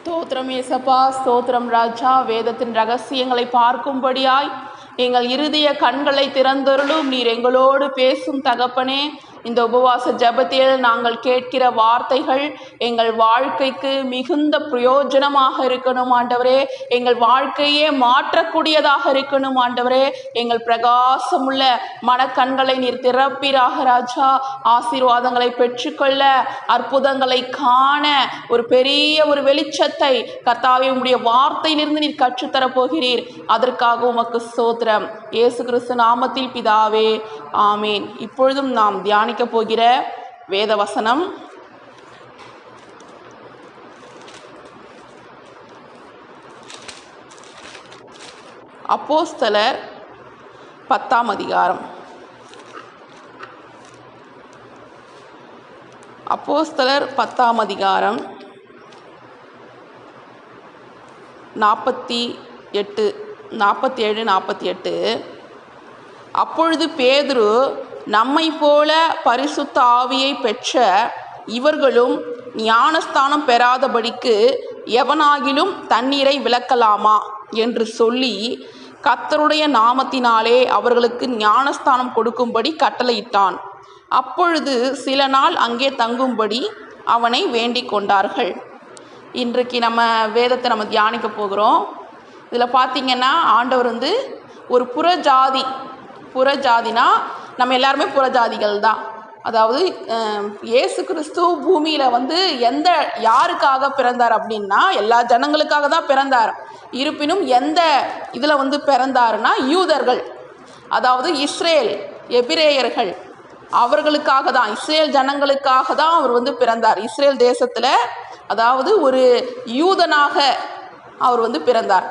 ஸ்தோத்திரம் ஏசப்பா ஸ்தோத்திரம் ராஜா வேதத்தின் ரகசியங்களை பார்க்கும்படியாய் எங்கள் இருதய கண்களை திறந்தருளும். நீர் எங்களோடு பேசும் தகப்பனே இந்த உபவாச ஜெபத்தில் நாங்கள் கேட்கிற வார்த்தைகள் எங்கள் வாழ்க்கைக்கு மிகுந்த பிரயோஜனமாக இருக்கணும் ஆண்டவரே. எங்கள் வாழ்க்கையே மாற்றக்கூடியதாக இருக்கணும் ஆண்டவரே. எங்கள் பிரகாசமுள்ள மனக்கண்களை நீர் திறப்பீராக ராஜா. ஆசீர்வாதங்களை பெற்றுக்கொள்ள அற்புதங்களை காண ஒரு பெரிய ஒரு வெளிச்சத்தை கர்த்தாவே உம்முடைய வார்த்தையிலிருந்து நீர் கற்றுத்தர போகிறீர். அதற்காக உமக்கு சோத்திரம் இயேசு கிறிஸ்து நாமத்தில் பிதாவே ஆமேன். இப்பொழுதும் நாம் தியானிக்க போகிற வேத வசனம். அப்போஸ்தலர் பத்தாம் அதிகாரம். அப்போஸ்தலர் பத்தாம் அதிகாரம் நாற்பத்தி எட்டு நாற்பத்தி ஏழு நாற்பத்தி எட்டு. அப்பொழுது பேதுரு நம்மை போல பரிசுத்த ஆவியை பெற்ற இவர்களும் ஞானஸ்தானம் பெறாதபடிக்கு எவனாகிலும் தண்ணீரை விளக்கலாமா? என்று சொல்லி கத்தருடைய நாமத்தினாலே அவர்களுக்கு ஞானஸ்தானம் கொடுக்கும்படி கட்டளையிட்டான். அப்பொழுது சில நாள் அங்கே தங்கும்படி அவனை வேண்டிக் கொண்டார்கள். இன்றைக்கு நம்ம வேதத்தை நம்ம தியானிக்க போகிறோம். இதில் பார்த்தீங்கன்னா ஆண்டவர் வந்து ஒரு புறஜாதி புறஜாதினா நம்ம எல்லாருமே புறஜாதிகள் தான் அதாவது இயேசு கிறிஸ்து பூமியில் வந்து எந்த யாருக்காக பிறந்தார் அப்படின்னா எல்லா ஜனங்களுக்காக தான் பிறந்தார். இருப்பினும் எந்த இதில் வந்து பிறந்தாருன்னா யூதர்கள். அதாவது இஸ்ரேல் எபிரேயர்கள். அவர்களுக்காக தான் இஸ்ரேல் ஜனங்களுக்காக தான் அவர் வந்து பிறந்தார். இஸ்ரேல் தேசத்தில் அதாவது ஒரு யூதனாக அவர் வந்து பிறந்தார்.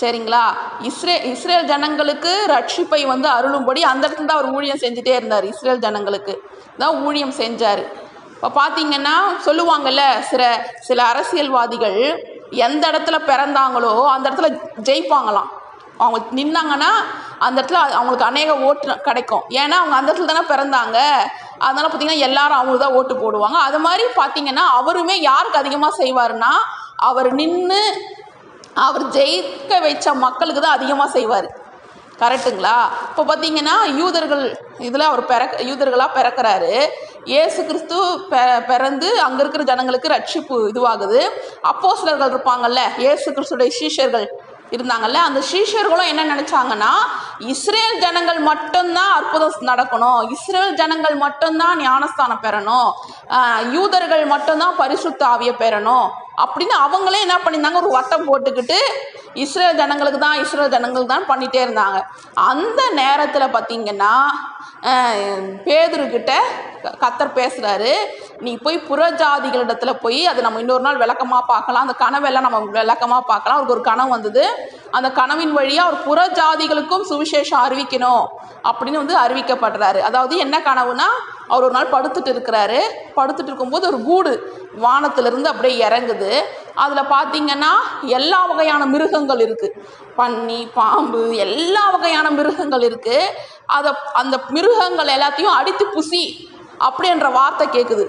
சரிங்களா? இஸ்ரே இஸ்ரேல் ஜனங்களுக்கு ரட்சிப்பை வந்து அருளும்படி அந்த இடத்துல தான் அவர் ஊழியம் செஞ்சுட்டே இருந்தார் இஸ்ரேல் ஜனங்களுக்கு. தான் ஊழியம் செஞ்சார். இப்போ பார்த்தீங்கன்னா சொல்லுவாங்கல்ல சில சில அரசியல்வாதிகள் எந்த இடத்துல பிறந்தாங்களோ அந்த இடத்துல ஜெயிப்பாங்களாம். அவங்க நின்னாங்கன்னா அந்த இடத்துல அவங்களுக்கு அநேக ஓட்டு கிடைக்கும். ஏன்னா அவங்க அந்த இடத்துல தானே பிறந்தாங்க. அதனால் பார்த்தீங்கன்னா எல்லாரும் அவங்களுக்கு தான் ஓட்டு போடுவாங்க. அது மாதிரி பார்த்தீங்கன்னா அவருமே யாருக்கு அதிகமாக செய்வாருன்னா அவர் நின்று அவர் ஜெயிக்க வச்ச மக்களுக்கு தான் அதிகமாக செய்வார். கரெக்டுங்களா? இப்போ பார்த்தீங்கன்னா யூதர்கள் இதில் அவர் பிறக்க யூதர்களாக பிறக்கிறாரு. இயேசு கிறிஸ்து பெ பிறந்து அங்கே இருக்கிற ஜனங்களுக்கு ரட்சிப்பு இதுவாகுது. அப்போஸ்தலர்கள் இருப்பாங்கல்ல இயேசு கிறிஸ்துடைய சீஷர்கள் இருந்தாங்கல்ல அந்த சீஷர்களும் என்ன நினச்சாங்கன்னா இஸ்ரேல் ஜனங்கள் மட்டும்தான் அற்புதம் நடக்கணும். இஸ்ரேல் ஜனங்கள் மட்டும்தான் ஞானஸ்தானம் பெறணும். யூதர்கள் மட்டும்தான் பரிசுத்த ஆவியை பெறணும். அப்படின்னு அவங்களே என்ன பண்ணியிருந்தாங்க? ஒரு வட்டம் போட்டுக்கிட்டு இஸ்ரேல் ஜனங்களுக்கு தான் இஸ்ரேல் ஜனங்களுக்கு தான் பண்ணிகிட்டே இருந்தாங்க. அந்த நேரத்தில் பார்த்தீங்கன்னா பேதுருக்கிட்ட கத்தர் பேசுகிறாரு நீ போய் புறஜாதிகளிடத்தில் போய் அது நம்ம இன்னொரு நாள் விளக்கமாக பார்க்கலாம். அந்த கனவெல்லாம் நம்ம விளக்கமாக பார்க்கலாம். அவருக்கு ஒரு கனவு வந்தது. அந்த கனவின் வழியாக அவர் புறஜாதிகளுக்கும் சுவிசேஷம் அறிவிக்கணும் அப்படின்னு வந்து அறிவிக்கப்படுறாரு. அதாவது என்ன கனவுனா அவர் ஒரு நாள் படுத்துட்டு இருக்கிறாரு. படுத்துட்டு இருக்கும்போது ஒரு கூடு வானத்திலிருந்து அப்படியே இறங்குது. அதில் பார்த்தீங்கன்னா எல்லா வகையான மிருகங்கள் இருக்குது பன்னி பாம்பு எல்லா வகையான மிருகங்கள் இருக்குது அதை அந்த மிருகங்கள் எல்லாத்தையும் அடித்து புசி அப்படின்ற வார்த்தை கேட்குது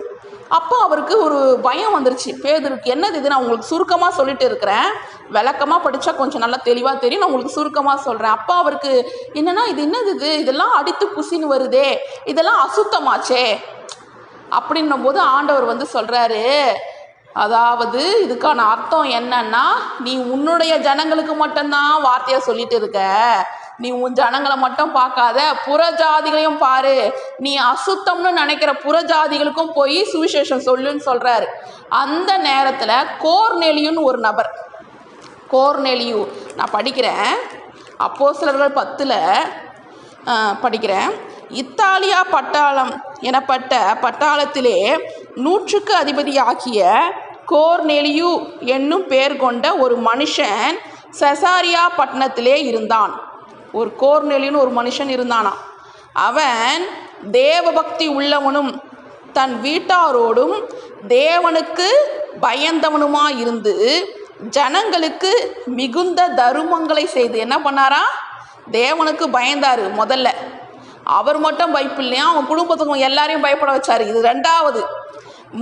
அப்போ அவருக்கு ஒரு பயம் வந்துருச்சு. பேதருக்கு என்னது இது? நான் உங்களுக்கு சுருக்கமாக சொல்லிட்டு இருக்கிறேன். விளக்கமாக படித்தா கொஞ்சம் நல்லா தெளிவாக தெரியும். நான் உங்களுக்கு சுருக்கமாக சொல்கிறேன் அப்போ அவருக்கு என்னென்னா இது என்னது இது? இதெல்லாம் அடித்து புசின்னு வருதே. இதெல்லாம் அசுத்தமாச்சே. அப்படின்னும் போது ஆண்டவர் வந்து சொல்கிறாரு அதாவது இதுக்கான அர்த்தம் என்னன்னா நீ உன்னுடைய ஜனங்களுக்கு மட்டும்தான் வார்த்தையை சொல்லிட்டு இருக்க. நீ உன் ஜனங்களை மட்டும் பார்க்காத புறஜாதிகளையும் பாரு. நீ அசுத்தம்னு நினைக்கிற புறஜாதிகளுக்கும் போய் சுவிசேஷம் சொல்லுன்னு சொல்றாரு. அந்த நேரத்தில் கோர்நெலியுன்னு ஒரு நபர். கோர்நெலியு நான் படிக்கிறேன். அப்போ சிலர்கள் பத்தில் படிக்கிறேன். இத்தாலியா பட்டாளம் எனப்பட்ட பட்டாளத்திலே நூற்றுக்கு அதிபதியாகிய கோர்நெலியு என்னும் பெயர் கொண்ட ஒரு மனுஷன் செசாரியா பட்டணத்திலே இருந்தான். ஒரு கோர்நெலின்னு ஒரு மனுஷன் இருந்தானா? அவன் தேவபக்தி உள்ளவனும் தன் வீட்டாரோடும் தேவனுக்கு பயந்தவனுமாக இருந்து ஜனங்களுக்கு மிகுந்த தருமங்களை செய்து என்ன பண்ணாரா? தேவனுக்கு பயந்தாரு முதல்ல. அவர் மட்டும் பயப்பில்லையா? அவன் குடும்பத்துக்கும் எல்லாரையும் பயப்பட வச்சார். இது ரெண்டாவது.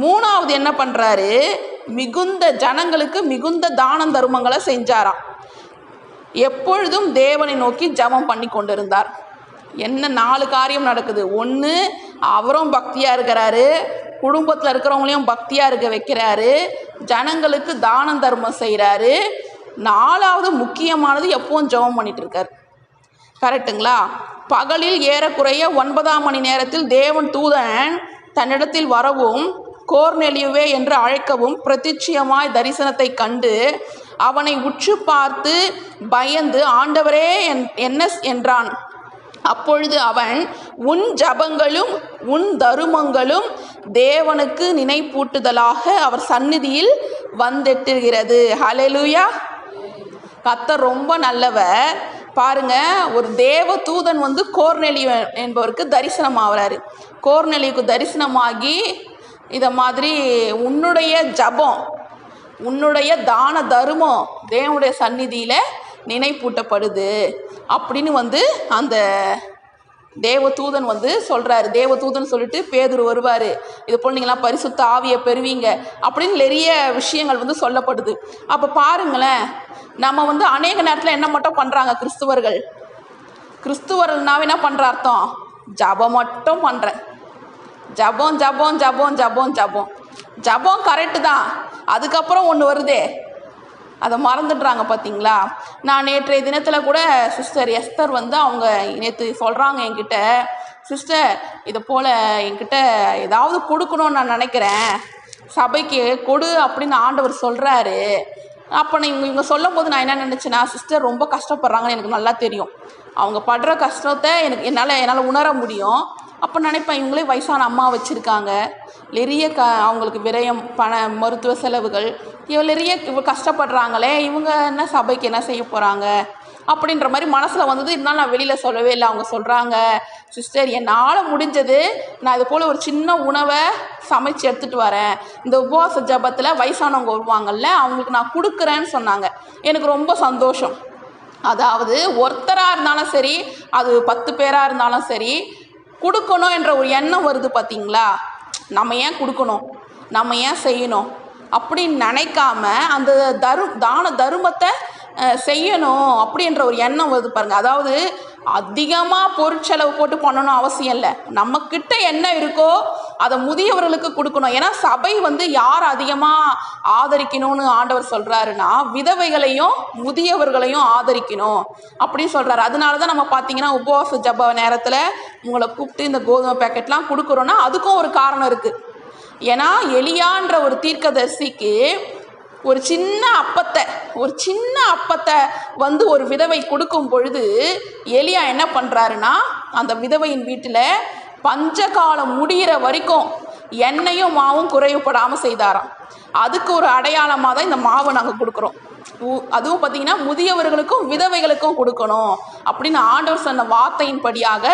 மூணாவது என்ன பண்ணுறாரு மிகுந்த ஜனங்களுக்கு மிகுந்த தானம் தருமங்களை செஞ்சாராம். எப்பொழுதும் தேவனை நோக்கி ஜெபம் பண்ணி கொண்டிருந்தார். என்ன நாலு காரியம் நடக்குது. ஒன்று அவரும் பக்தியாக இருக்கிறாரு. குடும்பத்தில் இருக்கிறவங்களையும் பக்தியாக இருக்க வைக்கிறாரு. ஜனங்களுக்கு தானம் தர்மம் செய்கிறாரு நாலாவது முக்கியமானது எப்பவும் ஜெபம் பண்ணிட்டு இருக்கார். கரெக்டுங்களா? பகலில் ஏறக்குறைய ஒன்பதாம் மணி நேரத்தில் தேவன் தூதன் தன்னிடத்தில் வரவும் கோர்நெலியுவே என்று அழைக்கவும் பிரதிட்சியமாய் தரிசனத்தை கண்டு அவனை உற்று பார்த்து பயந்து ஆண்டவரே என் என்ன என்றான். அப்பொழுது அவன் உன் ஜபங்களும் உன் தருமங்களும் தேவனுக்கு நினைப்பூட்டுதலாக அவர் சந்நிதியில் வந்தெட்டுகிறது. ஹலெலுயா கத்தர் ரொம்ப நல்லவர். பாருங்க ஒரு தேவ தூதன் வந்து கோர்நெலி என்பவருக்கு தரிசனம் ஆகிறாரு கோர்நெலிக்கு தரிசனமாகி இதை மாதிரி உன்னுடைய ஜபம் உன்னுடைய தான தருமம் தேவனுடைய சந்நிதியில் நினைப்பூட்டப்படுது அப்படின்னு வந்து அந்த தேவதூதன் வந்து சொல்கிறாரு தேவதூதன் சொல்லிட்டு பேதுரு வருவார். இது போல் நீங்களாம் பரிசுத்த ஆவியை பெறுவீங்க அப்படின்னு நிறைய விஷயங்கள் வந்து சொல்லப்படுது. அப்போ பாருங்களேன் நம்ம வந்து அநேக நேரத்தில் என்ன மட்டும் பண்ணுறாங்க கிறிஸ்துவர்கள்? கிறிஸ்துவர்கள்னாவே என்ன பண்ணுற அர்த்தம்? ஜபம் மட்டும் பண்ணுறேன் ஜபம் ஜபம் ஜபம் ஜபம் ஜபம். ஜபம் கரெக்டு தான். அதுக்கப்புறம் ஒன்று வருதே. அதை மறந்துடுறாங்க பார்த்தீங்களா நான் நேற்றைய தினத்தில் கூட சிஸ்டர் எஸ்தர் வந்து அவங்க நேற்று சொல்கிறாங்க என்கிட்ட சிஸ்டர் இதை போல் என்கிட்ட ஏதாவது கொடுக்கணும்னு நான் நினைக்கிறேன். சபைக்கு கொடு அப்படின்னு ஆண்டவர் சொல்கிறாரு அப்போ நான் இவங்க இவங்க சொல்லும் போது நான் என்ன நினச்சேன்னா சிஸ்டர் ரொம்ப கஷ்டப்படுறாங்கன்னு எனக்கு நல்லா தெரியும். அவங்க படுற கஷ்டத்தை எனக்கு என்னால் என்னால் உணர முடியும். அப்போ நினைப்பேன் இவங்களே வயசான அம்மா வச்சுருக்காங்க. நிறைய க அவங்களுக்கு விரயம் பண மருத்துவ செலவுகள் இவ நிறைய இவ கஷ்டப்படுறாங்களே இவங்க என்ன சபைக்கு என்ன செய்ய போகிறாங்க அப்படின்ற மாதிரி மனசில் வந்தது. இருந்தாலும் நான் வெளியில் சொல்லவே இல்லை. அவங்க சொல்கிறாங்க சிஸ்டர் என்னால் முடிஞ்சது நான் இது போல் ஒரு சின்ன உணவை சமைச்சு எடுத்துகிட்டு வரேன். இந்த உபவாச ஜபத்தில் வயசானவங்க வருவாங்கல்ல அவங்களுக்கு நான் கொடுக்குறேன்னு சொன்னாங்க. எனக்கு ரொம்ப சந்தோஷம். அதாவது ஒருத்தராக இருந்தாலும் சரி அது பத்து பேராக இருந்தாலும் சரி கொடுக்கணும் என்ற ஒரு எண்ணம் வருது பார்த்தீங்களா நம்ம ஏன் கொடுக்கணும்? நம்ம ஏன் செய்யணும்? அப்படின்னு நினைக்காம அந்த தரு தான தருமத்தை செய்யணும் அப்படின்ற ஒரு எண்ணம் வருது பாருங்க. அதாவது அதிகமாக பொருட்செலவு போட்டு பண்ணணும் அவசியம் இல்லை. நம்மக்கிட்ட என்ன இருக்கோ அதை முதியவர்களுக்கு கொடுக்கணும். ஏன்னா சபை வந்து யார் அதிகமாக ஆதரிக்கணும்னு ஆண்டவர் சொல்கிறாருன்னா விதவைகளையும் முதியவர்களையும் ஆதரிக்கணும் அப்படின்னு சொல்கிறாரு அதனால தான் நம்ம பார்த்தீங்கன்னா உபவாச ஜப நேரத்தில் உங்களை கூப்பிட்டு இந்த கோதுமை பேக்கெட்லாம் கொடுக்குறோன்னா அதுக்கும் ஒரு காரணம் இருக்குது ஏன்னா எலியான்ற ஒரு தீர்க்கதரிசிக்கு ஒரு சின்ன அப்பத்தை ஒரு சின்ன அப்பத்தை வந்து ஒரு விதவை கொடுக்கும் பொழுது எலியா என்ன பண்ணுறாருன்னா அந்த விதவையின் வீட்டில் பஞ்சகாலம் முடிகிற வரைக்கும் எண்ணெயும் மாவும் குறைவுபடாமல் செய்தாராம். அதுக்கு ஒரு அடையாளமாக தான் இந்த மாவை நாங்கள் கொடுக்குறோம். உ- அதுவும் பார்த்தீங்கன்னா முதியவர்களுக்கும் விதவைகளுக்கும் கொடுக்கணும் அப்படின்னு ஆண்டவர் சொன்ன வார்த்தையின்படியாக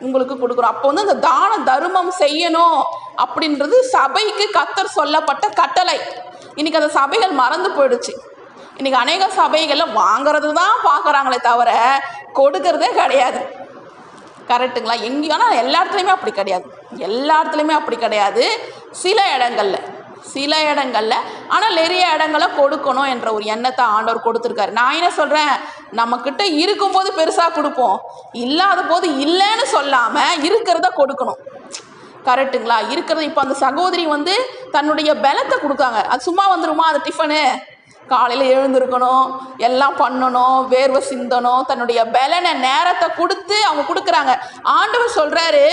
உங்களுக்கு கொடுக்குறோம். அப்போ வந்து இந்த தான தர்மம் செய்யணும் அப்படின்றது சபைக்கு கத்தர் சொல்லப்பட்ட கட்டளை. இன்னைக்கு அந்த சபைகள் மறந்து போயிடுச்சு. இன்னைக்கு அநேக சபைகளில் வாங்குறது தான் பார்க்குறாங்களே தவிர கொடுக்கறதே கிடையாது. கரெக்டுங்களா? எங்கேயும் ஆனால் எல்லா இடத்துலையுமே அப்படி கிடையாது. எல்லா இடத்துலையுமே அப்படி கிடையாது. சில இடங்களில் சில இடங்களில். ஆனால் நிறைய இடங்கள கொடுக்கணும் என்ற ஒரு எண்ணத்தை ஆண்டவர் கொடுத்துருக்காரு. நான் என்ன சொல்கிறேன் நம்மக்கிட்ட இருக்கும்போது பெருசாக கொடுப்போம். இல்லாத போது இல்லைன்னு சொல்லாமல் இருக்கிறத கொடுக்கணும். கரெக்ட்டுங்களா இருக்கிறது இப்போ அந்த சகோதரி வந்து தன்னுடைய பலத்தை கொடுக்காங்க. அது சும்மா வந்துருமா அது டிஃபனு? காலையில் எழுந்திருக்கணும் எல்லாம் பண்ணணும் வேர்வை சிந்தணும் தன்னுடைய பலனை நேரத்தை கொடுத்து அவங்க கொடுக்குறாங்க. ஆண்டவர் சொல்கிறாரு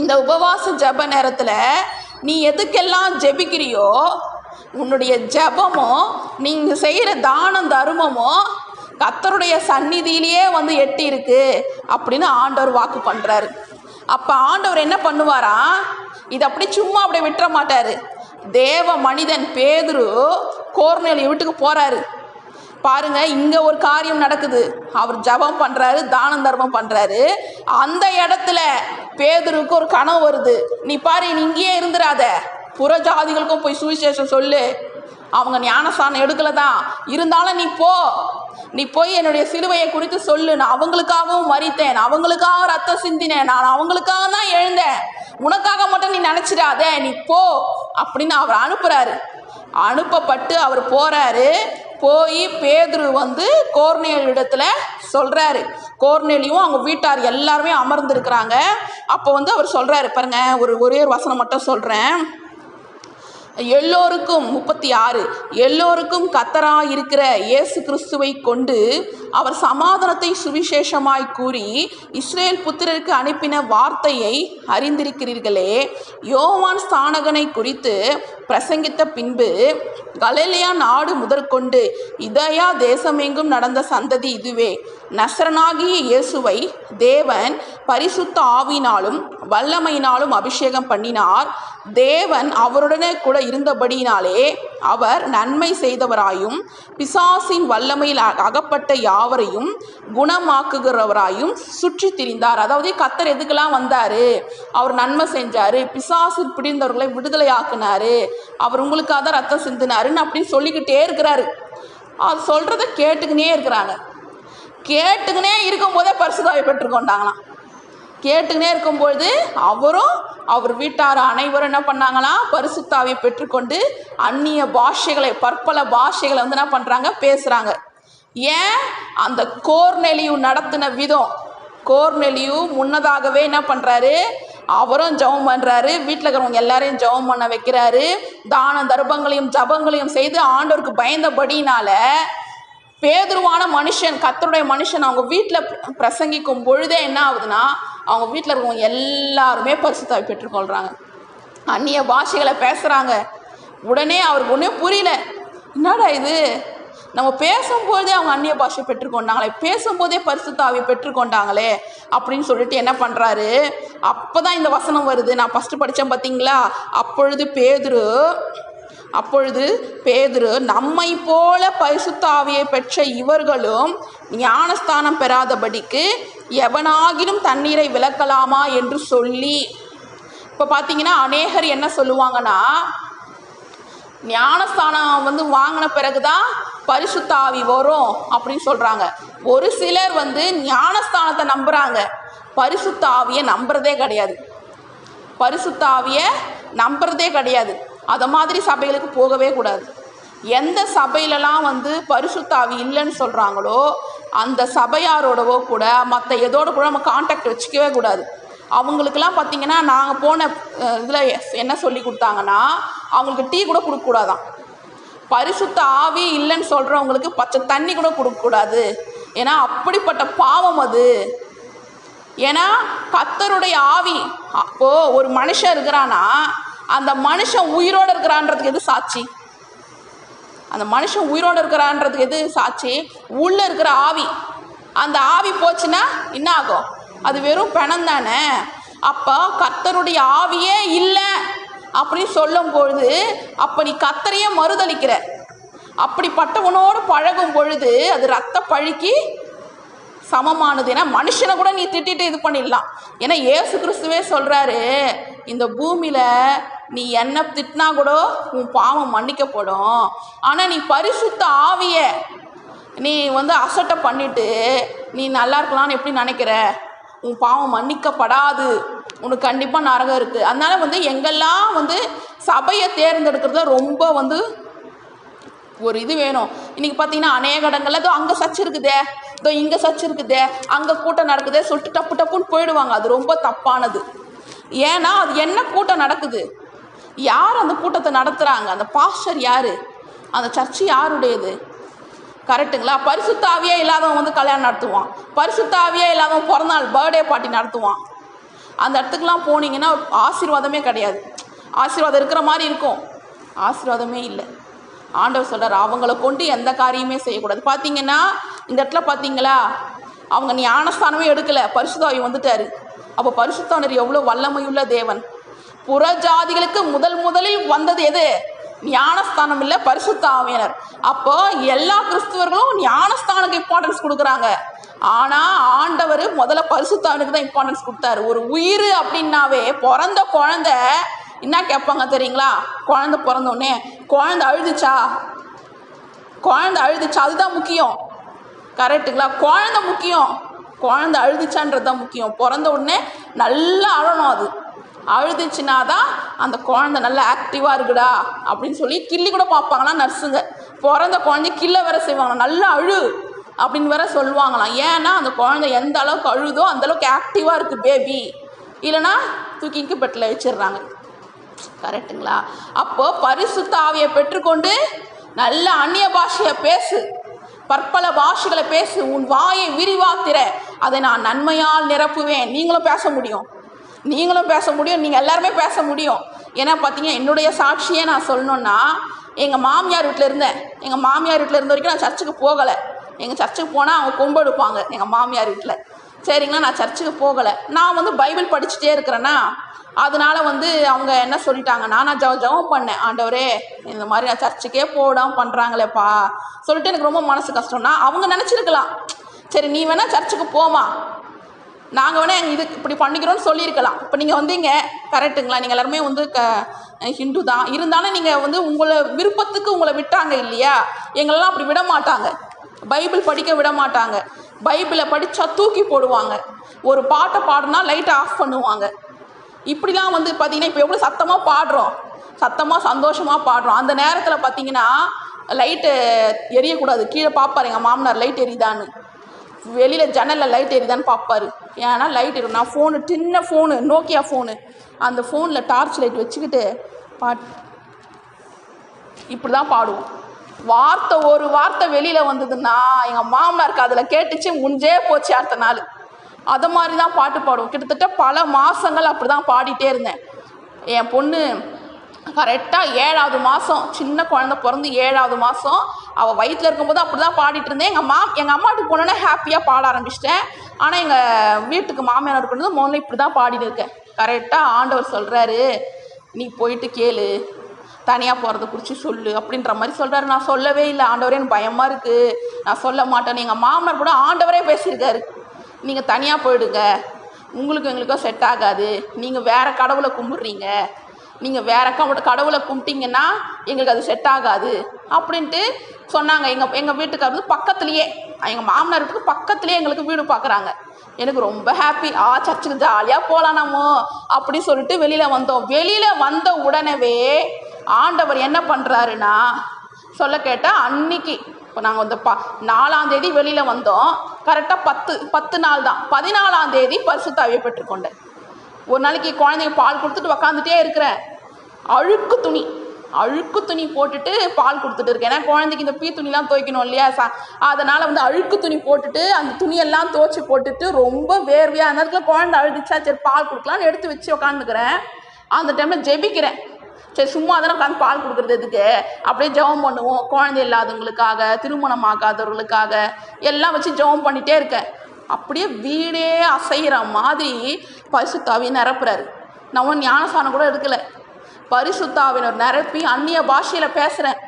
இந்த உபவாச ஜெப நேரத்தில் நீ எதுக்கெல்லாம் ஜெபிக்கிறியோ உன்னுடைய ஜெபமோ நீங்கள் செய்கிற தானம் தருமமோ கத்தருடைய சந்நிதியிலேயே வந்து எட்டி இருக்கு அப்படின்னு ஆண்டவர் வாக்கு பண்ணுறாரு அப்போ ஆண்டவர் என்ன பண்ணுவாரா? இது அப்படி சும்மா அப்படியே விட்டுற மாட்டார். தேவ மனிதன் பேதுரு கோர்நேலி வீட்டுக்கு போறாரு. பாருங்க இங்க ஒரு காரியம் நடக்குது. அவர் ஜெபம் பண்றாரு தானம் தர்மம் பண்றாரு. அந்த இடத்துல பேதுருக்கு ஒரு கனவு வருது. நீ பாரு நீ இங்கேயே இருந்துராத. புற ஜாதிகளுக்கும் போய் சுவிசேஷம் சொல்லு. அவங்க ஞானஸ்தானம் எடுக்கல தான் இருந்தாலும் நீ போ. நீ போய் என்னுடைய சிலுவையை குறித்து சொல்லு. நான் அவங்களுக்காகவும் மறித்தேன். அவங்களுக்காக ரத்தம் சிந்தினேன். நான் அவங்களுக்காக தான் எழுந்தேன். உனக்காக மட்டும் நீ நினச்சிடாத நீ போ அப்படின்னு அவர் அனுப்புகிறாரு அனுப்பப்பட்டு அவர் போகிறாரு போய் பேதுரு வந்து கோர்னேல் இடத்துல சொல்கிறாரு கோர்னேலியும் அவங்க வீட்டார் எல்லாருமே அமர்ந்துருக்கிறாங்க. அப்போ வந்து அவர் சொல்கிறாரு பாருங்க ஒரு ஒரே ஒரு வசனம் மட்டும் சொல்கிறேன் எல்லோருக்கும் முப்பத்தி ஆறு எல்லோருக்கும் கத்தராக இருக்கிற இயேசு கிறிஸ்துவை கொண்டு அவர் சமாதானத்தை சுவிசேஷமாய் கூறி இஸ்ரேல் புத்திரருக்கு அனுப்பின வார்த்தையை அறிந்திருக்கிறீர்களே. யோவான் ஸ்தானகனை குறித்து பிரசங்கித்த பின்பு கலிலியா நாடு முதற்கொண்டு இதயா தேசமெங்கும் நடந்த சந்ததி இதுவே. நசரனாகிய இயேசுவை தேவன் பரிசுத்த ஆவினாலும் வல்லமையினாலும் அபிஷேகம் பண்ணினார். தேவன் அவருடனே கூட இருந்தபடியினாலே அவர் நன்மை செய்தவராயும் பிசாசின் வல்லமையில் அகப்பட்ட யார் யாவரையும் குணமாக்குகிறவராயும் சுற்றி திரிந்தார். அதாவது கத்தர் எதுக்கெல்லாம் வந்தார்? அவர் நன்மை செஞ்சார். பிசாசு பிடிந்தவர்களை விடுதலை ஆக்குனாரு அவர் உங்களுக்காக தான் ரத்தம் சிந்தினாருன்னு அப்படின்னு சொல்லிக்கிட்டே இருக்கிறாரு. அது சொல்கிறத கேட்டுக்கினே இருக்கிறாங்க. கேட்டுக்கினே இருக்கும்போதே பரிசுதாவை பெற்றுக்கொண்டாங்களாம் கேட்டுக்கினே இருக்கும்பொழுது அவரும் அவர் வீட்டார் அனைவரும் என்ன பண்ணாங்களாம்? பரிசுத்தாவை பெற்றுக்கொண்டு அந்நிய பாஷைகளை பற்பல பாஷைகளை வந்து என்ன பண்ணுறாங்க பேசுகிறாங்க ஏன்? அந்த கோர்நெலியு நடத்தின விதம். கோர்நெலியு முன்னதாகவே என்ன பண்ணுறாரு அவரும் ஜெபம் பண்ணுறாரு வீட்டில் இருக்கிறவங்க எல்லாரையும் ஜெபம் பண்ண வைக்கிறாரு. தான தர்ப்பங்களையும் ஜபங்களையும் செய்து ஆண்டோருக்கு பயந்தபடினால பேதுருவான மனுஷன் கத்தருடைய மனுஷன் அவங்க வீட்டில் பிரசங்கிக்கும் பொழுதே என்ன ஆகுதுன்னா அவங்க வீட்டில் இருக்கிறவங்க எல்லாருமே பரிசுத்தாவி பெற்றுக்கொள்கிறாங்க அந்நிய பாஷைகளை பேசுகிறாங்க உடனே அவருக்கு ஒன்றும் புரியல. என்னடா இது? நம்ம பேசும்போதே அவங்க அந்நிய பாஷை பெற்றுக்கொண்டாங்களே பேசும்போதே பரிசுத்தாவி பெற்றுக்கொண்டாங்களே அப்படின்னு சொல்லிட்டு என்ன பண்ணுறாரு அப்போ தான் இந்த வசனம் வருது. நான் ஃபஸ்ட்டு படித்தேன் பார்த்தீங்களா அப்பொழுது பேதுரு அப்பொழுது பேதுரு நம்மை போல பரிசுத்தாவியை பெற்ற இவர்களும் ஞானஸ்தானம் பெறாதபடிக்கு எவனாகிலும் தண்ணீரை விலக்கலாமா என்று சொல்லி இப்போ பார்த்தீங்கன்னா அநேகர் என்ன சொல்லுவாங்கன்னா ஞானஸ்தானம் வந்து வாங்கின பிறகுதான் தான் பரிசுத்தாவி வரும் அப்படின்னு சொல்கிறாங்க ஒரு சிலர் வந்து ஞானஸ்தானத்தை நம்புகிறாங்க பரிசுத்தாவியை நம்புறதே கிடையாது. பரிசுத்தாவியை நம்புறதே கிடையாது. அதை மாதிரி சபைகளுக்கு போகவே கூடாது. எந்த சபையிலலாம் வந்து பரிசுத்தாவி இல்லைன்னு சொல்கிறாங்களோ அந்த சபையாரோடவோ கூட மற்ற எதோட கூட நம்ம காண்டாக்ட் வச்சுக்கவே கூடாது. அவங்களுக்கெல்லாம் பார்த்தீங்கன்னா நாங்கள் போன இதில் என்ன சொல்லி கொடுத்தாங்கன்னா அவங்களுக்கு டீ கூட கொடுக்கக்கூடாதான் பரிசுத்த ஆவி இல்லைன்னு சொல்கிறவங்களுக்கு பச்சை தண்ணி கூட கொடுக்கக்கூடாது ஏன்னா அப்படிப்பட்ட பாவம் அது. ஏன்னா கத்தருடைய ஆவி அப்போ ஒரு மனுஷன் இருக்கிறானா அந்த மனுஷன் உயிரோடு இருக்கிறான்றதுக்கு எது சாட்சி? அந்த மனுஷன் உயிரோடு இருக்கிறான்றதுக்கு எது சாட்சி? உள்ளே இருக்கிற ஆவி. அந்த ஆவி போச்சுன்னா என்ன ஆகும்? அது வெறும் பிணம் தானே? அப்போ கத்தருடைய ஆவியே இல்லை அப்படின்னு சொல்லும் பொழுது அப்போ நீ கத்தரையே மறுதளிக்கிற அப்படிப்பட்டவனோடு பழகும் பொழுது அது ரத்த பழுக்கி சமமானது. ஏன்னா மனுஷனை கூட நீ திட்டிட்டு இது பண்ணிடலாம். ஏன்னா ஏசு கிறிஸ்துவே சொல்கிறாரு இந்த பூமியில் நீ என்ன திட்டினா கூட உன் பாவம் மன்னிக்கப்படும். ஆனால் நீ பரிசுத்த ஆவிய நீ வந்து அசட்டை பண்ணிட்டு நீ நல்லா இருக்கலாம்னு எப்படி நினைக்கிற? உன் பாவம் மன்னிக்கப்படாது. உனக்கு கண்டிப்பாக நரகம் இருக்குது அதனால் வந்து எங்கெல்லாம் வந்து சபையை தேர்ந்தெடுக்கிறத ரொம்ப வந்து ஒரு இது வேணும். இன்னைக்கு பார்த்தீங்கன்னா அநேக இடங்கள்ல இதோ அங்கே சர்ச் இருக்குதே. இதோ இங்கே சர்ச் இருக்குதே. அங்கே கூட்டம் நடக்குதே சொல்லிட்டு டப்பு டப்புன்னு போயிடுவாங்க. அது ரொம்ப தப்பானது. ஏன்னா அது என்ன கூட்டம் நடக்குது? யார் அந்த கூட்டத்தை நடத்துகிறாங்க அந்த பாஸ்டர் யார்? அந்த சர்ச்சு யாருடையது? கரெக்டுங்களா? பரிசுத்தாவியே இல்லாதவன் வந்து கல்யாணம் நடத்துவான். பரிசுத்தாவியே இல்லாதவன் பிறந்தநாள் பர்த்டே பார்ட்டி நடத்துவான். அந்த இடத்துக்குலாம் போனீங்கன்னா ஆசீர்வாதமே கிடையாது. ஆசீர்வாதம் இருக்கிற மாதிரி இருக்கும். ஆசீர்வாதமே இல்லை. ஆண்டவர் சொல்கிறார் அவங்கள கொண்டு எந்த காரியமே செய்யக்கூடாது. பார்த்தீங்கன்னா இந்த இடத்துல பார்த்தீங்களா அவங்க ஞானஸ்தானமே எடுக்கலை. பரிசுத்தாவி வந்துட்டார். அப்போ பரிசுத்தானர் எவ்வளோ வல்லமையுள்ள தேவன். புறஜாதிகளுக்கு முதல் முதலில் வந்தது எது? ஞானஸ்தானம் இல்லை பரிசுத்த ஆவியனர் அப்போ எல்லா கிறிஸ்துவர்களும் ஞானஸ்தானுக்கு இம்பார்ட்டன்ஸ் கொடுக்குறாங்க. ஆனால் ஆண்டவர் முதல்ல பரிசுத்தாவனுக்கு தான் இம்பார்ட்டன்ஸ் கொடுத்தாரு. ஒரு உயிர் அப்படின்னாவே பிறந்த குழந்தை என்ன கேட்பாங்க தெரியுங்களா? குழந்தை பிறந்தோடனே குழந்தை அழுதுச்சா? குழந்தை அழுதுச்சா? அதுதான் முக்கியம். கரெக்டுங்களா குழந்தை முக்கியம். குழந்தை அழுதுச்சான்றது தான் முக்கியம். பிறந்த உடனே நல்லா அழணும் அது. அழுதுச்சுன்னா தான் அந்த குழந்தை நல்லா ஆக்டிவாக இருக்குடா அப்படின்னு சொல்லி கிள்ளி கூட பார்ப்பாங்களாம் நர்ஸுங்க. பிறந்த குழந்தை கிள்ள வேற செய்வாங்க நல்லா அழு அப்படின்னு வேற சொல்லுவாங்களாம். ஏன்னா அந்த குழந்தை எந்த அளவுக்கு அழுதோ அந்த அளவுக்கு ஆக்டிவாக இருக்குது பேபி இல்லைன்னா தூக்கி பெட்டில் வச்சிடுறாங்க. கரெக்ட்டுங்களா அப்போ பரிசுத்த ஆவியை பெற்றுக்கொண்டு நல்ல அந்நிய பாஷையை பேசு. பற்பல பாஷைகளை பேசு. உன் வாயை விரிவாத்திர அதை நான் நன்மையால் நிரப்புவேன். நீங்களும் பேச முடியும். நீங்களும் பேச முடியும் நீங்கள் எல்லாருமே பேச முடியும். ஏன்னா பார்த்தீங்கன்னா என்னுடைய சாட்சியை நான் சொல்லணுன்னா எங்கள் மாமியார் வீட்டில் இருந்தேன். எங்கள் மாமியார் வீட்டில் இருந்த வரைக்கும் நான் சர்ச்சுக்கு போகலை. எங்கள் சர்ச்சுக்கு போனால் அவங்க கொம்பு எடுப்பாங்க எங்கள் மாமியார் வீட்டில் சரிங்களா? நான் சர்ச்சுக்கு போகலை. நான் வந்து பைபிள் படிச்சுட்டே இருக்கிறேன்னா அதனால வந்து அவங்க என்ன சொல்லிட்டாங்கன்னா நான் ஜவ ஜெபம் பண்ணேன். ஆண்டவரே இந்த மாதிரி நான் சர்ச்சுக்கே போடாமல் பண்ணுறாங்களேப்பா சொல்லிட்டு எனக்கு ரொம்ப மனசு கஷ்டம்னா அவங்க நினச்சிருக்கலாம். சரி நீ வேணால் சர்ச்சுக்கு போமா நாங்கள் வேணால் எங்கள் இது இப்படி பண்ணிக்கிறோம்னு சொல்லியிருக்கலாம். இப்போ நீங்கள் வந்தீங்க கரெக்டுங்களா நீங்கள் எல்லாருமே வந்து க ஹிந்து தான். இருந்தாலும் நீங்கள் வந்து உங்களை விருப்பத்துக்கு உங்களை விட்டாங்க இல்லையா? எங்களெல்லாம் அப்படி விட மாட்டாங்க. பைபிள் படிக்க விட மாட்டாங்க. பைபிளை படித்தா தூக்கி போடுவாங்க. ஒரு பாட்டை பாடினா லைட்டை ஆஃப் பண்ணுவாங்க. இப்படிலாம் வந்து பார்த்திங்கன்னா இப்போ எவ்வளோ சத்தமாக பாடுறோம். சத்தமாக சந்தோஷமாக பாடுறோம். அந்த நேரத்தில் பார்த்தீங்கன்னா லைட்டு எரியக்கூடாது. கீழே பார்ப்பாருங்க மாமனார் லைட் எரியுதான்னு. வெளியில் ஜன்னலில் லைட் எரியுதான்னு பார்ப்பாரு. ஏன்னா லைட் எரியும் நான் ஃபோனு சின்ன ஃபோனு நோக்கியா ஃபோனு அந்த ஃபோனில் டார்ச் லைட் வச்சுக்கிட்டு பாட் இப்படி தான் பாடுவோம். வார்த்தை ஒரு வார்த்தை வெளியில் வந்ததுன்னா எங்கள் மாமனாருக்கு அதில் கேட்டுச்சு முஞ்சே போச்சு அடுத்த நாள். அதை மாதிரி தான் பாட்டு பாடுவோம். கிட்டத்தட்ட பல மாதங்கள் அப்படி தான் பாடிட்டே இருந்தேன். என் பொண்ணு கரெக்டாக ஏழாவது மாதம் சின்ன குழந்த பிறந்து ஏழாவது மாதம் அவள் வயிற்றில் இருக்கும்போது அப்படி தான் பாடிட்டு இருந்தேன். எங்கள் மா எங்கள் அம்மாட்டுக்கு போனோன்னே ஹாப்பியாக பாட ஆரம்பிச்சிட்டேன். ஆனால் எங்கள் வீட்டுக்கு மாமியார் கொண்டு வந்து முதல்ல இப்படி தான் பாடிட்டு இருக்கேன். கரெக்டாக ஆண்டவர் சொல்கிறாரு நீ போயிட்டு கேளு. தனியாக போகிறத குறித்து சொல்லு அப்படின்ற மாதிரி சொல்கிறாரு நான் சொல்லவே இல்லை. ஆண்டவரே எனக்கு பயமாக இருக்குது நான் சொல்ல மாட்டேன் எங்கள் மாமனார் கூட ஆண்டவரே பேசியிருக்காரு. நீங்கள் தனியாக போயிடுங்க. உங்களுக்கு எங்களுக்கோ செட் ஆகாது. நீங்கள் வேறு கடவுளை கும்பிட்றீங்க. நீங்கள் வேற கவ கடவுளை கும்பிட்டீங்கன்னா எங்களுக்கு அது செட் ஆகாது. அப்படின்ட்டு சொன்னாங்க. எங்கள் எங்கள் வீட்டுக்காரர் வந்து பக்கத்துலேயே எங்கள் மாமனார் வீட்டுக்கு பக்கத்துலேயே எங்களுக்கு வீடு பார்க்குறாங்க எனக்கு ரொம்ப ஹாப்பி ஆ சர்ச்சுக்கு ஜாலியாக போகலாம் நம்மோ அப்படி சொல்லிட்டு வெளியில் வந்தோம். வெளியில் வந்த உடனே ஆண்டவர் என்ன பண்ணுறாருன்னா சொல்ல கேட்டால் அன்னைக்கு இப்போ நாங்கள் வந்து ப நாலாம் தேதி வெளியில் வந்தோம். கரெக்டாக பத்து பத்து நாள் தான். பதினாலாம் தேதி பரிசுத்தாவியை பெற்றுக்கொண்டேன். ஒரு நாளைக்கு குழந்தைங்க பால் கொடுத்துட்டு உக்காந்துட்டே இருக்கிறேன். அழுக்கு துணி அழுக்கு துணி போட்டுட்டு பால் கொடுத்துட்டு இருக்கேன். ஏன்னா குழந்தைக்கு இந்த பீ துணிலாம் துவைக்கணும் இல்லையா சா அதனால் வந்து அழுக்கு துணி போட்டுட்டு அந்த துணியெல்லாம் துவைச்சி போட்டுட்டு ரொம்ப வேர்வையாக அந்த இடத்துல குழந்தை அழுதுச்சா சரி பால் கொடுக்கலான்னு எடுத்து வச்சு உக்காந்துக்கிறேன். அந்த டைமில் ஜெபிக்கிறேன். சரி சும்மா தானே உட்காந்து பால் கொடுக்குறது எதுக்கு? அப்படியே ஜெபம் பண்ணுவோம். குழந்தை இல்லாதவங்களுக்காக திருமணம் ஆகாதவர்களுக்காக எல்லாம் வச்சு ஜெபம் பண்ணிகிட்டே இருக்கேன். அப்படியே வீடே அசைகிற மாதிரி பரிசுத்தாவி நிரப்புறாரு. நம்ம ஞானசானம் கூட எடுக்கலை. பரிசுத்தாவினர் நிரப்பி அந்நிய பாஷையில் பேசுகிறேன்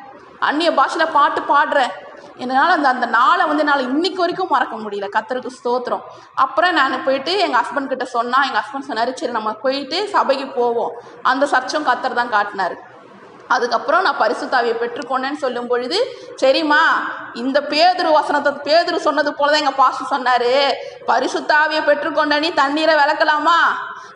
அந்நிய பாஷையில் பாட்டு பாடுறேன். என்னால் அந்த அந்த நாளை வந்து என்னால் இன்னைக்கு வரைக்கும் மறக்க முடியல. கத்தருக்கு ஸ்தோத்திரம். அப்புறம் நான் போயிட்டு எங்கள் ஹஸ்பண்ட் கிட்ட சொன்னால் எங்கள் ஹஸ்பண்ட் சொன்னார் சரி நம்ம போயிட்டு சபைக்கு போவோம். அந்த சர்ச்சும் கத்தர் தான் காட்டினார். அதுக்கப்புறம் நான் பரிசுத்தாவியை பெற்றுக்கொண்டேன்னு சொல்லும் பொழுது சரிம்மா இந்த பேதுரு வசனத்தை பேதுரு சொன்னது போல தான் எங்கள் பாஸ்டர் சொன்னார். பரிசுத்தாவியை பெற்றுக்கொண்ட நீ தண்ணீரை விளக்கலாமா?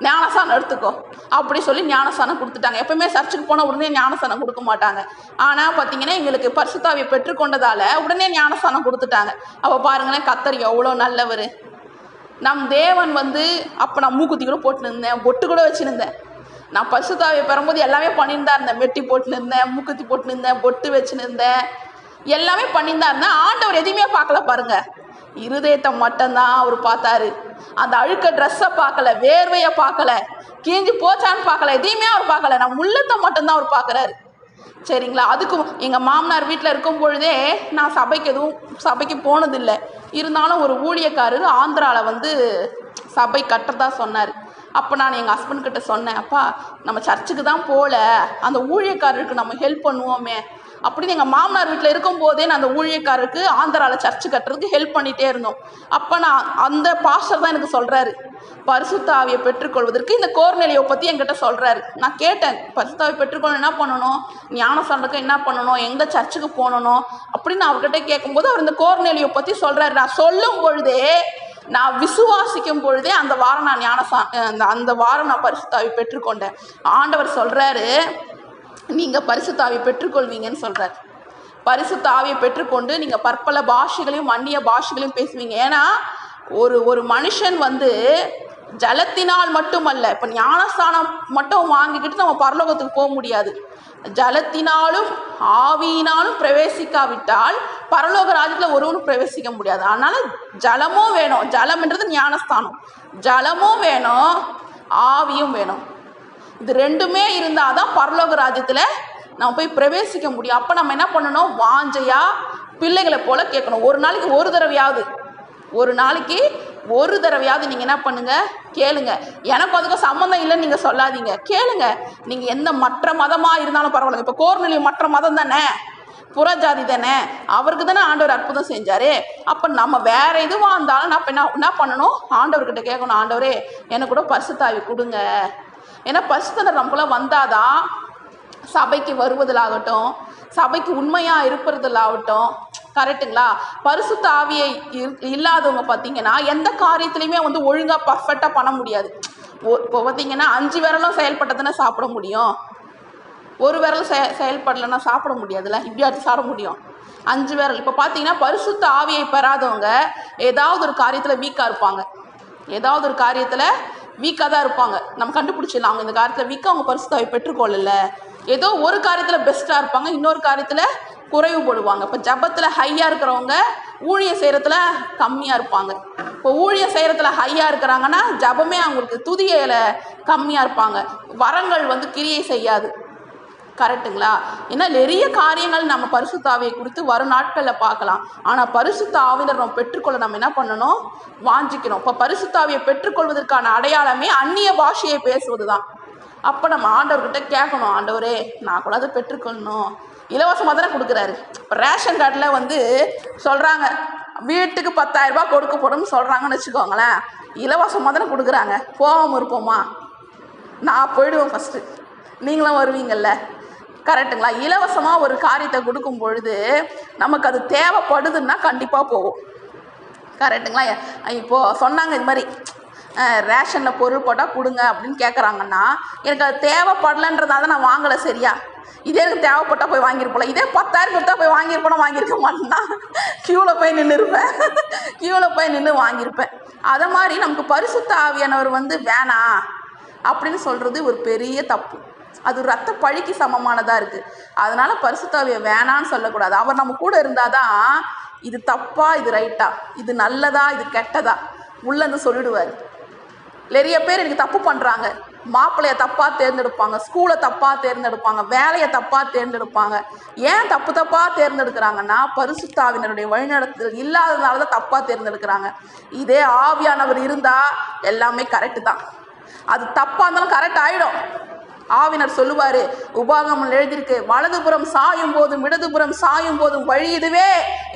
ஞானசானம் எடுத்துக்கோ. அப்படி சொல்லி ஞானசானம் கொடுத்துட்டாங்க. எப்பவுமே சர்ச்சுக்கு போனால் உடனே ஞானசானம் கொடுக்க மாட்டாங்க. ஆனால் பார்த்தீங்கன்னா எங்களுக்கு பரிசுத்தாவியை பெற்றுக்கொண்டதால் உடனே ஞானசானம் கொடுத்துட்டாங்க. அப்போ பாருங்களேன் கத்தர் எவ்வளோ நல்லவர். நம் தேவன் வந்து அப்போ நான் மூக்குத்தி கூட போட்டுன்னு இருந்தேன் பொட்டு கூட வச்சுருந்தேன். நான் பரிசுத்தாவியை பெறும்போது எல்லாமே பண்ணியிருந்தா இருந்தேன். மெட்டி போட்டுன்னு இருந்தேன் மூக்குத்தி போட்டுன்னு இருந்தேன் பொட்டு வச்சுன்னு இருந்தேன் எல்லாமே பண்ணியிருந்தா இருந்தேன். ஆண்டவர் எதையுமே பார்க்கல பாருங்கள் இருதயத்தை மட்டும்தான் அவர் பார்த்தாரு. அந்த அழுக்க ட்ரெஸ்ஸை பார்க்கல வேர்வையை பார்க்கல கீஞ்சி போச்சான்னு பார்க்கல எதையுமே அவர் பார்க்கல. நான் உள்ளத்தை மட்டும்தான் அவர் பார்க்குறாரு. சரிங்களா? அதுக்கும் எங்கள் மாமனார் வீட்டில் இருக்கும் பொழுதே நான் சபைக்கு எதுவும் சபைக்கு போனதில்லை. இருந்தாலும் ஒரு ஊழியக்காரர் ஆந்திராவில் வந்து சபை கட்டுறதா சொன்னார். அப்போ நான் எங்கள் ஹஸ்பண்ட் கிட்ட சொன்னேன் அப்பா நம்ம சர்ச்சுக்கு தான் போகல அந்த ஊழியக்காரருக்கு நம்ம ஹெல்ப் பண்ணுவோமே. அப்படின்னு எங்கள் மாமனார் வீட்டில் இருக்கும்போதே நான் அந்த ஊழியக்காரருக்கு ஆந்திராவில் சர்ச்சு கட்டுறதுக்கு ஹெல்ப் பண்ணிகிட்டே இருந்தோம். அப்போ நான் அந்த பாஸ்டர் தான் எனக்கு சொல்கிறாரு பரிசுத்தாவியை பெற்றுக்கொள்வதற்கு இந்த கோர்நிலையை பற்றி என்கிட்ட சொல்கிறாரு நான் கேட்டேன் பரிசுத்தாவை பெற்றுக்கொள்ள என்ன பண்ணணும்? ஞான ஞானசானத்துக்கு என்ன பண்ணணும்? எந்த சர்ச்சுக்கு போகணும்? அப்படின்னு அவர்கிட்ட கேட்கும்போது அவர் இந்த கோர்நிலையை பற்றி சொல்கிறாரு நான் சொல்லும் பொழுதே நான் விசுவாசிக்கும் பொழுதே அந்த வாரம் நான் ஞான அந்த அந்த வாரம் நான் பரிசுத்தாவி பெற்றுக்கொண்டேன். ஆண்டவர் சொல்கிறாரு நீங்கள் பரிசுத்தாவி பெற்றுக்கொள்வீங்கன்னு சொல்கிறார் பரிசுத்த ஆவியை பெற்றுக்கொண்டு நீங்கள் பற்பல பாஷைகளையும் அந்நிய பாஷைகளையும் பேசுவீங்க. ஏன்னா ஒரு ஒரு மனுஷன் வந்து ஜலத்தினால் மட்டுமல்ல இப்போ ஞானஸ்தானம் மட்டும் வாங்கிக்கிட்டு நம்ம பரலோகத்துக்கு போக முடியாது. ஜலத்தினாலும் ஆவியினாலும் பிரவேசிக்காவிட்டால் பரலோக ராஜ்யத்தில் ஒருவனும் பிரவேசிக்க முடியாது. அதனால் ஜலமும் வேணும். ஜலம்ன்றது ஞானஸ்தானம். ஜலமும் வேணும் ஆவியும் வேணும். இது ரெண்டுமே இருந்தால் தான் பரலோக ராஜ்யத்தில் நம்ம போய் பிரவேசிக்க முடியும். அப்போ நம்ம என்ன பண்ணணும்? வாஞ்சையாக பிள்ளைகளை போல் கேட்கணும். ஒரு நாளைக்கு ஒரு தடவையாவது. ஒரு நாளைக்கு ஒரு தடவையாவது நீங்கள் என்ன பண்ணுங்க? கேளுங்க. எனக்கு அதுக்கும் சம்மந்தம் இல்லைன்னு நீங்கள் சொல்லாதீங்க. கேளுங்க. நீங்கள் எந்த மற்ற மதமாக இருந்தாலும் பரவாயில்ல. இப்போ கோர்நிலை மற்ற மதம் தானே? புறஜாதி தானே? அவருக்கு தானே ஆண்டவர் அற்புதம் செஞ்சாரு. அப்போ நம்ம வேற எதுவாக இருந்தாலும் நான் இப்போ என்ன என்ன பண்ணணும்? ஆண்டவர்கிட்ட கேட்கணும் ஆண்டவரே எனக்கு கூட பரிசுத்தாவி கொடுங்க. ஏன்னா பரிசுத்தனர் நம்மள வந்தாதான் சபைக்கு வருவதிலாகட்டும் சபைக்கு உண்மையாக இருப்பதிலாகட்டும் கரெக்டுங்களா? பரிசுத்த ஆவியை இல்லாதவங்க பார்த்தீங்கன்னா எந்த காரியத்துலையுமே வந்து ஒழுங்காக பர்ஃபெக்டாக பண்ண முடியாது. இப்போ பார்த்தீங்கன்னா அஞ்சு விரலும் செயல்பட்டதுன்னா சாப்பிட முடியும். ஒரு விரல் செய செயல்படலைன்னா சாப்பிட முடியாதுல்ல? இப்படியாச்சும் சாப்பிட முடியும். அஞ்சு விரல். இப்போ பார்த்தீங்கன்னா பரிசுத்த ஆவியை பெறாதவங்க ஏதாவது ஒரு காரியத்தில் வீக்காக இருப்பாங்க. ஏதாவது ஒரு காரியத்தில் வீக்காக தான் இருப்பாங்க. நம்ம கண்டுபிடிச்சிடலாம். அவங்க இந்த காரியத்தில் வீக்காக அவங்க பரிசுத்தாவை பெற்றுக்கொள்ளல. ஏதோ ஒரு காரியத்தில் பெஸ்ட்டாக இருப்பாங்க. இன்னொரு காரியத்தில் குறைவுபடுவாங்க. இப்போ ஜபத்தில் ஹையாக இருக்கிறவங்க ஊழிய செய்கிறத்துல கம்மியாக இருப்பாங்க. இப்போ ஊழிய செய்கிறத்துல ஹையாக இருக்கிறாங்கன்னா ஜபமே அவங்களுக்கு துதியில் கம்மியாக இருப்பாங்க. வரங்கள் வந்து கிரியை செய்யாது. கரெக்ட்டுங்களா ஏன்னா நிறைய காரியங்கள் நம்ம பரிசுத்தாவியை கொடுத்து குறித்து வரும் நாட்களில் பார்க்கலாம். ஆனால் பரிசுத்த ஆவினர் நம்ம பெற்றுக்கொள்ள நம்ம என்ன பண்ணணும்? வாஞ்சிக்கணும். இப்போ பரிசுத்தாவியை பெற்றுக்கொள்வதற்கான அடையாளமே அந்நிய பாஷையை பேசுவது தான் அப்போ நம்ம ஆண்டவர்கிட்ட கேட்கணும் ஆண்டவரே நான் கூட அதை பெற்றுக்கொள்ளணும். இலவசமாக தானே கொடுக்குறாரு. இப்போ ரேஷன் கார்டில் வந்து சொல்கிறாங்க வீட்டுக்கு பத்தாயிரரூபா கொடுக்க போகிறோம்னு சொல்கிறாங்கன்னு வச்சுக்கோங்களேன் இலவசமாக தானே கொடுக்குறாங்க. போவோம் இருப்போமா? நான் போயிடுவேன் ஃபஸ்ட்டு நீங்களும் வருவீங்கல்ல? கரெக்டுங்களா இலவசமாக ஒரு காரியத்தை கொடுக்கும் பொழுது நமக்கு அது தேவைப்படுதுன்னா கண்டிப்பாக போகும். கரெக்டுங்களா இப்போது சொன்னாங்க இது மாதிரி ரேஷனில் பொருள் போட்டால் கொடுங்க அப்படின்னு கேட்குறாங்கன்னா எனக்கு அது தேவைப்படலைன்றதால தான் நான் வாங்கலை சரியா? இதே எனக்கு தேவைப்பட்டால் போய் வாங்கியிருப்போம்ல. இதே பத்தாயிரம் கொடுத்தா போய் வாங்கியிருப்போனா வாங்கியிருக்க மாட்டேன்னா க்யூவில் போய் நின்று இருப்பேன். க்யூவில் போய் நின்று வாங்கியிருப்பேன். அதை மாதிரி நமக்கு பரிசுத்த ஆவியானவர் வந்து வேணாம் அப்படின்னு சொல்கிறது ஒரு பெரிய தப்பு. அது ரத்த பழிக்கு சமமானதாக இருக்குது அதனால் பரிசுத்தாவியை வேணான்னு சொல்லக்கூடாது. அவர் நம்ம கூட இருந்தால் தான் இது தப்பா இது ரைட்டா இது நல்லதா இது கெட்டதா உள்ளேருந்து சொல்லிடுவார். நிறைய பேர் எனக்கு தப்பு பண்ணுறாங்க மாப்பிள்ளைய தப்பாக தேர்ந்தெடுப்பாங்க ஸ்கூலை தப்பாக தேர்ந்தெடுப்பாங்க வேலையை தப்பாக தேர்ந்தெடுப்பாங்க. ஏன் தப்பு தப்பாக தேர்ந்தெடுக்கிறாங்கன்னா பரிசுத்தாவினருடைய வழிநடத்தல் இல்லாததுனால தான் தப்பாக தேர்ந்தெடுக்கிறாங்க. இதே ஆவியானவர் இருந்தால் எல்லாமே கரெக்டு தான். அது தப்பாக இருந்தாலும் கரெக்ட் ஆகிடும் ஆவினர் சொல்லுவார் உபாகமம் எழுதியிருக்கு வலதுபுறம் சாயும் போதும் இடதுபுறம் சாயும் போதும் வழி இதுவே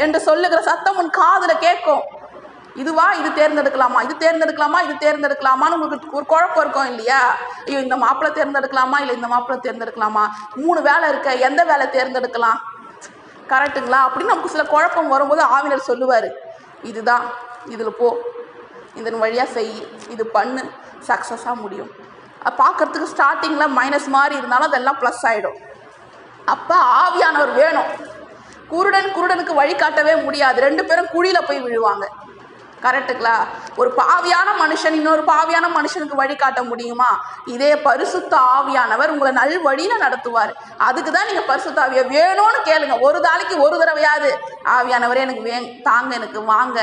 என்று சொல்லுகிற சத்தம் உன் காதில் கேட்கும். இதுவா இது தேர்ந்தெடுக்கலாமா? இது தேர்ந்தெடுக்கலாமா? இது தேர்ந்தெடுக்கலாமான்னு உங்களுக்கு ஒரு குழப்பம் இருக்கும் இல்லையா? ஐயோ இந்த மாப்பிள்ளை தேர்ந்தெடுக்கலாமா? இல்லை இந்த மாப்பிள்ளை தேர்ந்தெடுக்கலாமா? மூணு வேலை இருக்க எந்த வேலை தேர்ந்தெடுக்கலாம்? கரெக்ட்டுங்களா அப்படின்னு நமக்கு சில குழப்பம் வரும்போது ஆவினர் சொல்லுவார். இதுதான் இதில் போ. இதன் வழியாக செய். இது பண்ணு. சக்ஸஸாக முடியும். அது பார்க்கறதுக்கு ஸ்டார்டிங்கில் மைனஸ் மாதிரி இருந்தாலும் அதெல்லாம் ப்ளஸ் ஆகிடும் அப்போ ஆவியானவர் வேணும். குருடன் குருடனுக்கு வழிகாட்டவே முடியாது. ரெண்டு பேரும் குழியில் போய் விழுவாங்க. கரெக்டுங்களா ஒரு பாவியான மனுஷன் இன்னொரு பாவியான மனுஷனுக்கு வழிகாட்ட முடியுமா? இதே பரிசுத்த ஆவியானவர் உங்களை நல் வழியில் நடத்துவார். அதுக்கு தான் நீங்கள் பரிசுத்த ஆவியை வேணும்னு கேளுங்க. ஒரு நாளைக்கு ஒரு தடவையாவது. ஆவியானவரே எனக்கு வே தாங்க எனக்கு வாங்க.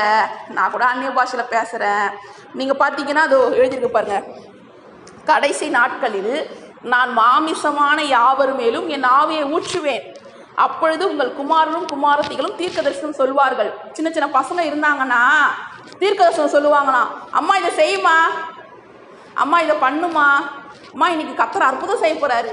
நான் கூட அந்நிய பாஷையில் பேசுகிறேன் நீங்கள் பார்த்தீங்கன்னா அது எழுதியிருக்கு பாருங்க. கடைசி நாட்களில் நான் மாமிசமான யாவர் மேலும் என் ஆவியை ஊற்றுவேன். அப்பொழுது உங்கள் குமாரனும் குமாரத்திகளும் தீர்க்கதரிசனம் சொல்வார்கள். சின்ன சின்ன பசங்க இருந்தாங்கன்னா தீர்க்கதர்சனம் சொல்லுவாங்களாம். அம்மா இதை செய்யுமா? அம்மா இதை பண்ணுமா? அம்மா இன்னைக்கு கத்தர் அற்புதம் செய்ய போறாரு.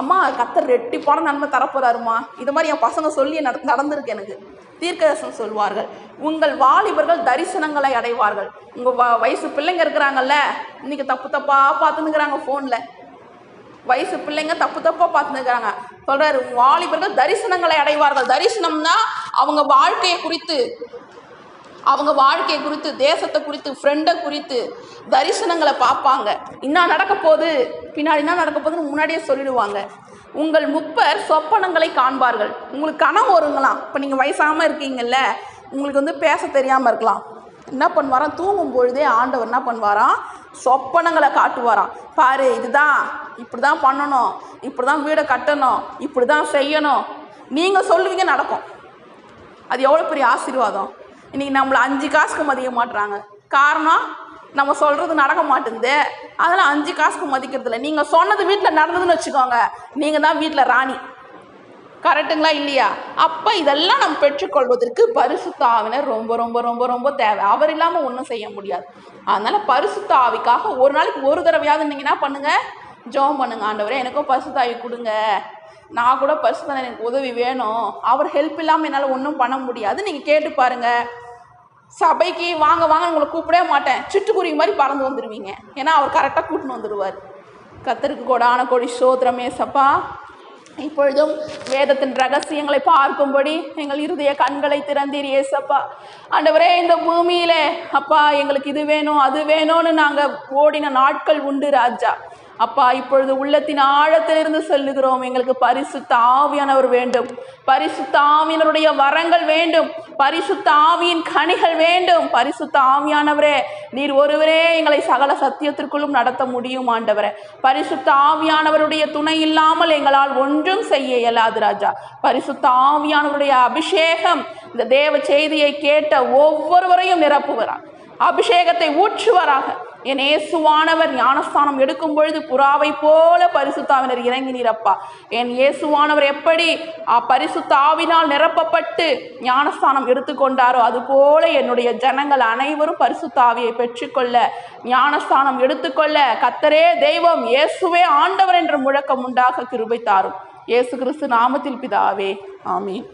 அம்மா கத்தர் ரெட்டிப்பான நன்மை தரப்போறாருமா இது மாதிரி என் பசங்க சொல்லி நட நடந்திருக்கு எனக்கு. தீர்க்கதர்சனம் சொல்வார்கள். உங்கள் வாலிபர்கள் தரிசனங்களை அடைவார்கள். உங்கள் வ வயசு பிள்ளைங்க இருக்கிறாங்கல்ல இன்னைக்கு தப்பு தப்பாக பார்த்துன்னுக்குறாங்க ஃபோனில் வயசு பிள்ளைங்க தப்பு தப்பாக பார்த்துன்னுக்குறாங்க. சொல்கிறாரு வாலிபர்கள் தரிசனங்களை அடைவார்கள். தரிசனம்னா அவங்க வாழ்க்கையை குறித்து. அவங்க வாழ்க்கை குறித்து தேசத்தை குறித்து ஃப்ரெண்டை குறித்து தரிசனங்களை பார்ப்பாங்க. என்ன நடக்க போகுது? பின்னாடி என்ன நடக்க போகுதுன்னு முன்னாடியே சொல்லிடுவாங்க. உங்கள் முப்பர் சொப்பனங்களை காண்பார்கள். உங்களுக்கு கனவு வருங்களாம். இப்போ நீங்கள் வயசாமல் இருக்கீங்கல்ல உங்களுக்கு வந்து பேச தெரியாமல் இருக்கலாம். என்ன பண்ணுவாராம்? தூங்கும் பொழுதே ஆண்டவர் என்ன பண்ணுவாராம்? சொப்பனங்களை காட்டுவாராம். பாரு இதுதான் இப்படி தான் பண்ணணும். இப்படி தான் வீடை கட்டணும். இப்படி தான் செய்யணும். நீங்கள் சொல்லுவீங்க நடக்கும். அது எவ்வளோ பெரிய ஆசீர்வாதம்? இன்றைக்கி நம்மளை அஞ்சு காசுக்கு மதிக்க மாட்டுறாங்க காரணம் நம்ம சொல்கிறது நடக்க மாட்டேங்குது அதனால் அஞ்சு காசுக்கு மதிக்கிறதில்ல. நீங்கள் சொன்னது வீட்டில் நடந்ததுன்னு வச்சுக்கோங்க. நீங்கள் தான் வீட்டில் ராணி. கரெக்டுங்களா இல்லையா? அப்போ இதெல்லாம் நம்ம பெற்றுக்கொள்வதற்கு பரிசுத்தாவினர் ரொம்ப ரொம்ப ரொம்ப ரொம்ப தேவை. அவர் இல்லாமல் ஒன்றும் செய்ய முடியாது. அதனால் பரிசுத்தாவிக்காக ஒரு நாளைக்கு ஒரு தடவையாவது நீங்கள் என்ன பண்ணுங்கள் ஜெபம் பண்ணுங்க ஆண்டவரே. எனக்கும் பரிசுத்தாவி கொடுங்க. நான் கூட பரிசுத்த எனக்கு உதவி வேணும். அவர் ஹெல்ப் இல்லாமல் என்னால் ஒன்றும் பண்ண முடியாது. நீங்கள் கேட்டு பாருங்கள் சபைக்கு வாங்க வாங்க உங்களை கூப்பிடவே மாட்டேன். சிட்டுக்குருவி மாதிரி பறந்து வந்துடுவீங்க ஏன்னா அவர் கரெக்டாக கூட்டின்னு வந்துடுவார். கத்தருக்கு கொடான கொடி சோத்திரமே சப்பா. இப்பொழுதும் வேதத்தின் ரகசியங்களை பார்க்கும்படி எங்கள் இருதய கண்களை திறந்தீர் ஏசப்பா. ஆண்டவரே இந்த பூமியிலே அப்பா எங்களுக்கு இது வேணும் அது வேணும்னு நாங்கள் ஓடின நாட்கள் உண்டு ராஜா. அப்பா இப்பொழுது உள்ளத்தின் ஆழத்திலிருந்து சொல்லுகிறோம் எங்களுக்கு பரிசுத்த ஆவியானவர் வேண்டும். பரிசுத்த ஆவியனருடைய வரங்கள் வேண்டும். பரிசுத்த ஆவியின் கனிகள் வேண்டும். பரிசுத்த ஆவியானவரே நீர் ஒருவரே எங்களை சகல சத்தியத்திற்குள்ளும் நடத்த முடியும் ஆண்டவரே. பரிசுத்த ஆவியானவருடைய துணை இல்லாமல் எங்களால் ஒன்றும் செய்ய இயலாது ராஜா. பரிசுத்த ஆவியானவருடைய அபிஷேகம் இந்த தேவ செய்தியை கேட்ட ஒவ்வொருவரையும் நிரப்புகிறார் அபிஷேகத்தை ஊற்றுவராக. என் இயேசுவானவர் ஞானஸ்தானம் எடுக்கும் பொழுது புறாவை போல பரிசுத்தாவினர் இறங்கினீரப்பா என் இயேசுவானவர் எப்படி அ, பரிசுத்த ஆவினால் நிரப்பப்பட்டு ஞானஸ்தானம் எடுத்துக்கொண்டாரோ அதுபோல என்னுடைய ஜனங்கள் அனைவரும் பரிசுத்தாவியை பெற்றுக்கொள்ள ஞானஸ்தானம் எடுத்துக்கொள்ள கத்தரே தெய்வம் இயேசுவே ஆண்டவர் என்ற முழக்கம் உண்டாக கிருபை தாரும். இயேசு கிறிஸ்து நாமத்தில் பிதாவே ஆமீன்.